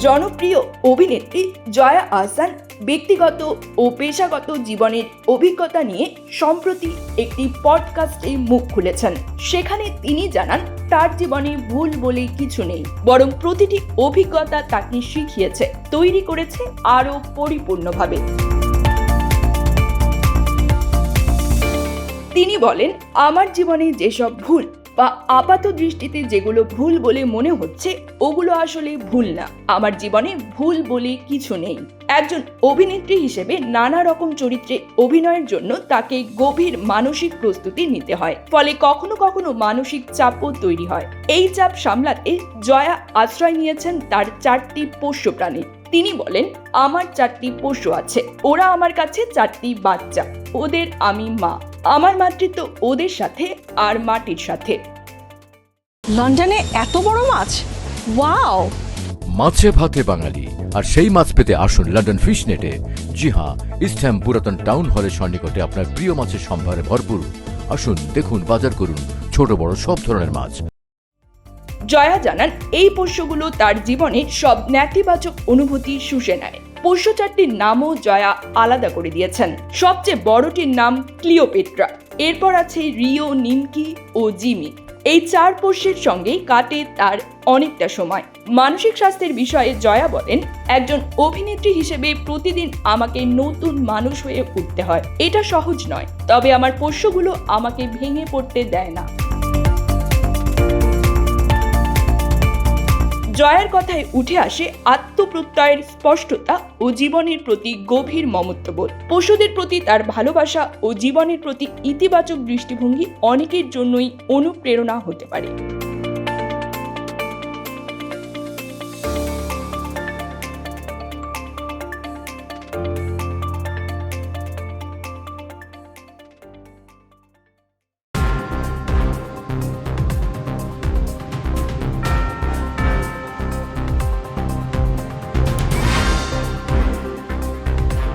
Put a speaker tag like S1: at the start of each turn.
S1: জনপ্রিয় অভিনেত্রী জয়া আহসান ব্যক্তিগত ও পেশাগত জীবনের অভিজ্ঞতা নিয়ে সম্প্রতি একটি পডকাস্টে মুখ খুলেছেন। সেখানে তিনি জানান, তার জীবনে ভুল বলে কিছু নেই, বরং প্রতিটি অভিজ্ঞতা তাকে শিখিয়েছে, তৈরি করেছে আরও পরিপূর্ণভাবে। তিনি বলেন, আমার জীবনে যেসব ভুল বা আপাত দৃষ্টিতে যেগুলো ভুল বলে মনে হচ্ছে, ওগুলো আসলে ভুল না। আমার জীবনে ভুল বলে কিছু নেই। একজন অভিনেত্রী হিসেবে নানা রকম চরিত্রে অভিনয়ের জন্য তাকে গভীর মানসিক প্রস্তুতি নিতে হয়। ফলে কখনো কখনো মানসিক চাপও তৈরি হয়। এই চাপ সামলাতে জয়া আশ্রয় নিয়েছেন তার চারটি পোষ্য প্রাণীর তিনি বলেন, আমার চারটি পোষ্য আছে। ওরা আমার কাছে চারটি বাচ্চা। ওদের আমি মা। আমার মাতৃত্ব ওদের সাথে আর মাটির সাথে।
S2: লন্ডনে এত বড় মাছ? ওয়াও!
S3: মাছে ভাতে বাঙালি। আর সেই মাছ পেতে আসুন লন্ডন ফিশ নেটে জি হ্যাঁ ইস্টহ্যাম পুরাতন টাউন হলের সন্নিকটে আপনার প্রিয় মাছের সম্ভারে ভরপুর। আসুন দেখুন বাজার করুন ছোট বড় সব ধরনের মাছ।
S1: জয়া জানান এই পোষ্যগুলো তার জীবনে সব নেতিবাচক অনুভূতি শুষে নেয়। পোষ্য চারটির নামও জয়া আলাদা করে দিয়েছেন। সবচেয়ে বড়টির নাম ক্লিওপেট্রা। এরপর আছে রিও নিমকি ও জিমি। এই চার পোষ্যের সঙ্গেই কাটে তার অনেকটা সময়। মানসিক স্বাস্থ্যের বিষয়ে জয়া বলেন, একজন অভিনেত্রী হিসেবে প্রতিদিন আমাকে নতুন মানুষ হয়ে উঠতে হয়। এটা সহজ নয়, তবে আমার পোষ্যগুলো আমাকে ভেঙে পড়তে দেয় না। জয়ের কথায় উঠে আসে আত্মপ্রত্যয়ের স্পষ্টতা ও জীবনের প্রতি গভীর মমত্ববোধ। পশুদের প্রতি তার ভালোবাসা ও জীবনের প্রতি ইতিবাচক দৃষ্টিভঙ্গি অনেকের জন্যই অনুপ্রেরণা হতে পারে।